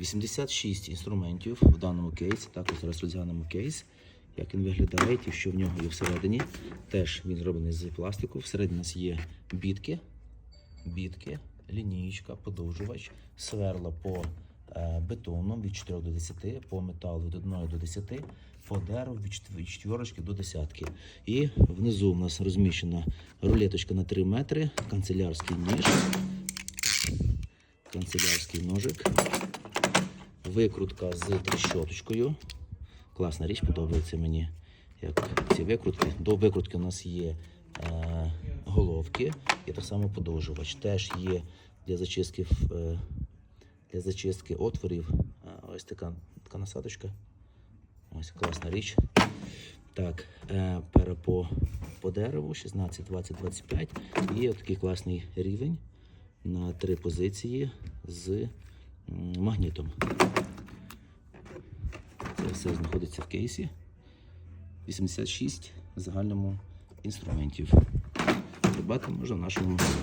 86 інструментів в даному кейсі. Також зараз розглянемо кейс, як він виглядає, і що в нього є всередині. Теж він зроблений з пластику. Всередині нас є бітки, бітки, лінієчка, подовжувач, сверла по е, бетону від 4 до 10, по металу від 1 до 10, по дереву від 4 до 10. І внизу у нас розміщена рулеточка на 3 метри, канцелярський ніж, канцелярський ножик, викрутка з тріщоточкою. Класна річ, подобається мені. Як ці викрутки. До викрутки у нас є е, головки і так само подовжувач. Теж є для зачистки, е, для зачистки отворів. Ось така, така насадочка. Ось класна річ. Так, е, пера по, по дереву 16, 20, 25. І такий класний рівень на три позиції з магнітом. Все знаходиться в кейсі. 86 в загальному інструментів. Придбати можна в нашому магазині.